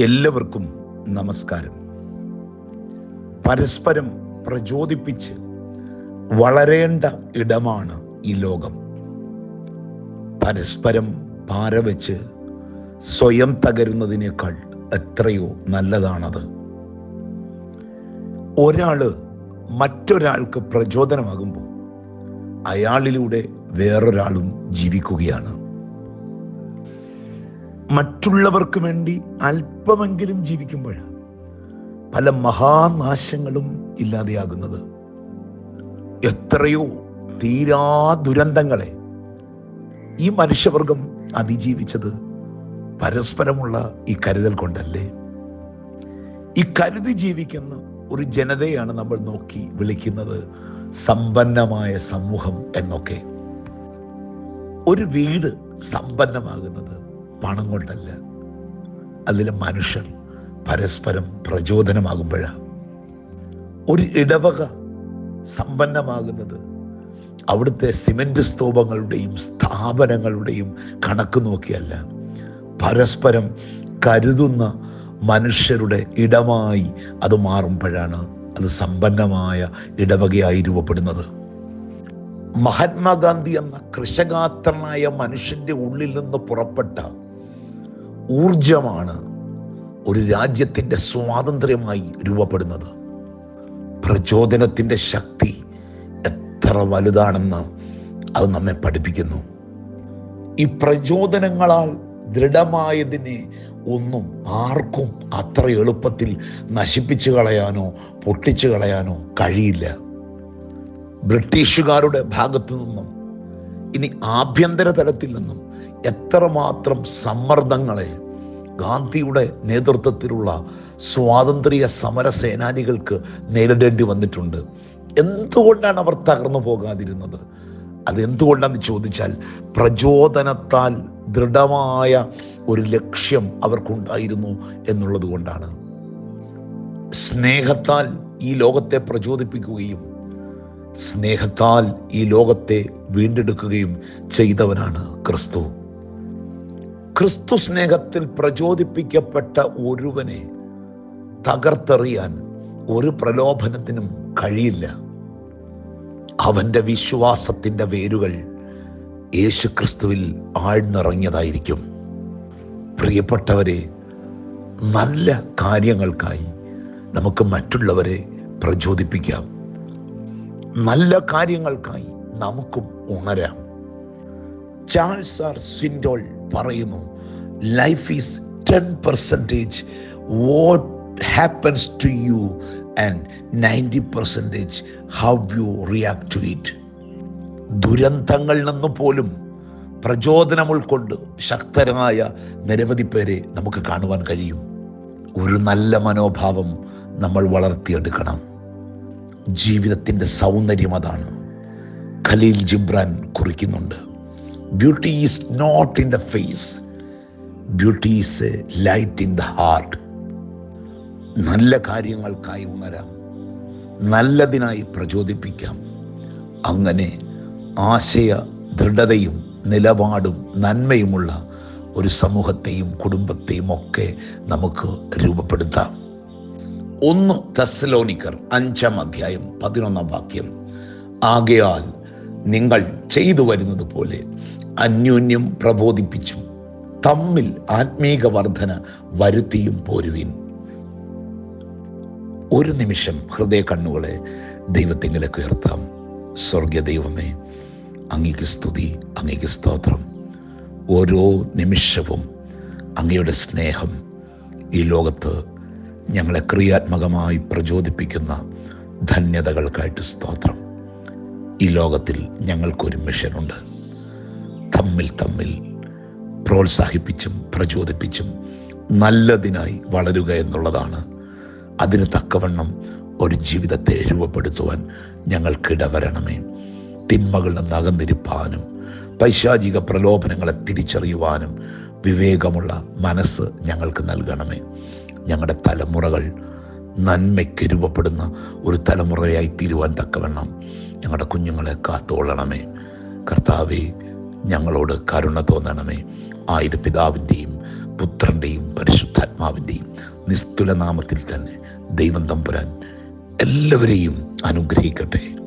എല്ലാവർക്കും നമസ്കാരം. പരസ്പരം പ്രചോദിപ്പിച്ച് വളരേണ്ട ഇടമാണ് ഈ ലോകം. പരസ്പരം പാരവെച്ച് സ്വയം തകരുന്നതിനേക്കാൾ എത്രയോ നല്ലതാണത്. ഒരാൾ മറ്റൊരാൾക്ക് പ്രചോദനമാകുമ്പോൾ അയാളിലൂടെ വേറൊരാളും ജീവിക്കുകയാണ്. മറ്റുള്ളവർക്ക് വേണ്ടി അല്പമെങ്കിലും ജീവിക്കുമ്പോഴാണ് പല മഹാനാശങ്ങളും ഇല്ലാതെയാകുന്നത്. എത്രയോ തീരാ ദുരന്തങ്ങളെ ഈ മനുഷ്യവർഗം അതിജീവിച്ചത് പരസ്പരമുള്ള ഈ കരുതൽ കൊണ്ടല്ലേ? ഈ കരുതി ജീവിക്കുന്ന ഒരു ജനതയാണ് നമ്മൾ നോക്കി വിളിക്കുന്നത് സമ്പന്നമായ സമൂഹം എന്നൊക്കെ. ഒരു വീട് സമ്പന്നമാകുന്നത് പണം കൊണ്ടല്ല. അതിൽ മനുഷ്യർ പരസ്പരം പ്രചോദനമാകുമ്പോഴാണ് ഒരു ഇടവക സമ്പന്നമാകുന്നത് അവിടുത്തെ സിമന്റ് സ്തൂപങ്ങളുടെയും സ്ഥാപനങ്ങളുടെയും കണക്ക് നോക്കിയല്ല. പരസ്പരം കരുതുന്ന മനുഷ്യരുടെ ഇടമായി അത് മാറുമ്പോഴാണ് അത് സമ്പന്നമായ ഇടവകയായി രൂപപ്പെടുന്നത്. മഹാത്മാഗാന്ധി എന്ന കൃഷകാത്രനായ മനുഷ്യന്റെ ഉള്ളിൽ നിന്ന് പുറപ്പെട്ട ഊർജമാണ് ഒരു രാജ്യത്തിന്റെ സ്വാതന്ത്ര്യമായി രൂപപ്പെടുന്നത്. പ്രചോദനത്തിന്റെ ശക്തി എത്ര വലുതാണെന്ന് അത് നമ്മെ പഠിപ്പിക്കുന്നു. ഈ പ്രചോദനങ്ങളാൽ ദൃഢമായതിനെ ഒന്നും ആർക്കും അത്ര എളുപ്പത്തിൽ നശിപ്പിച്ചു കളയാനോ പൊട്ടിച്ചു കളയാനോ കഴിയില്ല. ബ്രിട്ടീഷുകാരുടെ ഭാഗത്തു നിന്നും ഇനി ആഭ്യന്തര തലത്തിൽ നിന്നും എത്രമാത്രം സമ്മർദ്ദങ്ങളെ ഗാന്ധിയുടെ നേതൃത്വത്തിലുള്ള സ്വാതന്ത്ര്യ സമര സേനാനികൾക്ക് നേരിടേണ്ടി വന്നിട്ടുണ്ട്. എന്തുകൊണ്ടാണ് അവർ തകർന്നു പോകാതിരുന്നത്? അതെന്തുകൊണ്ടാന്ന് ചോദിച്ചാൽ പ്രചോദനത്താൽ ദൃഢമായ ഒരു ലക്ഷ്യം അവർക്കുണ്ടായിരുന്നു എന്നുള്ളത് കൊണ്ടാണ്. സ്നേഹത്താൽ ഈ ലോകത്തെ പ്രചോദിപ്പിക്കുകയും സ്നേഹത്താൽ ഈ ലോകത്തെ വീണ്ടെടുക്കുകയും ചെയ്തവനാണ് ക്രിസ്തു. ക്രിസ്തു സ്നേഹത്തിൽ പ്രചോദിപ്പിക്കപ്പെട്ട ഒരുവനെ തകർത്തെറിയാൻ ഒരു പ്രലോഭനത്തിനും കഴിയില്ല. അവന്റെ വിശ്വാസത്തിന്റെ വേരുകൾ യേശു ക്രിസ്തുവിൽ ആഴ്ന്നിറങ്ങിയതായിരിക്കും. പ്രിയപ്പെട്ടവരെ നല്ല കാര്യങ്ങൾക്കായി നമുക്ക് മറ്റുള്ളവരെ പ്രചോദിപ്പിക്കാം. നല്ല കാര്യങ്ങൾക്കായി നമുക്കും ഉണരാം. ചാൾസ് ആർ സ്വിൻഡോൾ പറയുന്നു life is ten percentage what happens to you and ninety percentage how you react to it ദുരന്തങ്ങളിൽ നിന്ന് പോലും പ്രചോദനം ഉൾക്കൊണ്ട് ശക്തരായ നിരവധി പേരെ നമുക്ക് കാണുവാൻ കഴിയും. ഒരു നല്ല മനോഭാവം നമ്മൾ വളർത്തിയെടുക്കണം. ജീവിതത്തിന്റെ സൗന്ദര്യം അതാണ്. Khalil Gibran കുറിക്കുന്നുണ്ട് beauty is not in the face beauty is a light in the heart നല്ല കാര്യങ്ങൾക്കായി ഉണരാം. നല്ലതിനായി പ്രചോദിപ്പിക്കാം. അങ്ങനെ ആശയ ദൃഢതയും നിലപാടും നന്മയുമുള്ള ഒരു സമൂഹത്തെയും കുടുംബത്തെയും ഒക്കെ നമുക്ക് രൂപപ്പെടുത്താം. ഒന്ന് തെസ്സലോനിക്കർ അഞ്ചാം അധ്യായം പതിനൊന്നാം വാക്യം. ആകയാൽ നിങ്ങൾ ചെയ്തു വരുന്നത് പോലെ അന്യോന്യം പ്രബോധിപ്പിച്ചും തമ്മിൽ ആത്മീക വർധന വരുത്തിയും പോരുവിൻ. ഒരു നിമിഷം ഹൃദയ കണ്ണുകളെ ദൈവത്തിങ്കിലേക്ക് ഉയർത്താം. സ്വർഗീയ ദൈവമേ അങ്ങേക്ക് സ്തുതി അങ്ങേക്ക് സ്തോത്രം. ഓരോ നിമിഷവും അങ്ങയുടെ സ്നേഹം ഈ ലോകത്ത് ഞങ്ങളെ ക്രിയാത്മകമായി പ്രചോദിപ്പിക്കുന്ന ധന്യതകൾക്കായിട്ട് സ്തോത്രം. ഈ ലോകത്തിൽ ഞങ്ങൾക്കൊരു മിഷനുണ്ട്. തമ്മിൽ തമ്മിൽ പ്രോത്സാഹിപ്പിച്ചും പ്രചോദിപ്പിച്ചും നല്ലതിനായി വളരുക എന്നുള്ളതാണ്. അതിന് തക്കവണ്ണം ഒരു ജീവിതത്തെ രൂപപ്പെടുത്തുവാൻ ഞങ്ങൾക്കിടവരണമേ തിന്മകളിൽ നിന്ന് അകന്നിരിപ്പാനും പൈശാചിക പ്രലോഭനങ്ങളെ തിരിച്ചറിയുവാനും വിവേകമുള്ള മനസ്സ് ഞങ്ങൾക്ക് നൽകണമേ. ഞങ്ങളുടെ തലമുറകൾ നന്മയ്ക്ക് രൂപപ്പെടുന്ന ഒരു തലമുറയായി തീരുവാൻ തക്കവണ്ണം ഞങ്ങളുടെ കുഞ്ഞുങ്ങളെ കാത്തുകൊള്ളണമേ കർത്താവെ ഞങ്ങളോട് കരുണ തോന്നണമേ. ആയത് പിതാവിന്റെയും പുത്രന്റെയും പരിശുദ്ധാത്മാവിന്റെയും നിസ്തുലനാമത്തിൽ തന്നെ ദൈവം തമ്പുരാൻ എല്ലാവരെയും അനുഗ്രഹിക്കട്ടെ.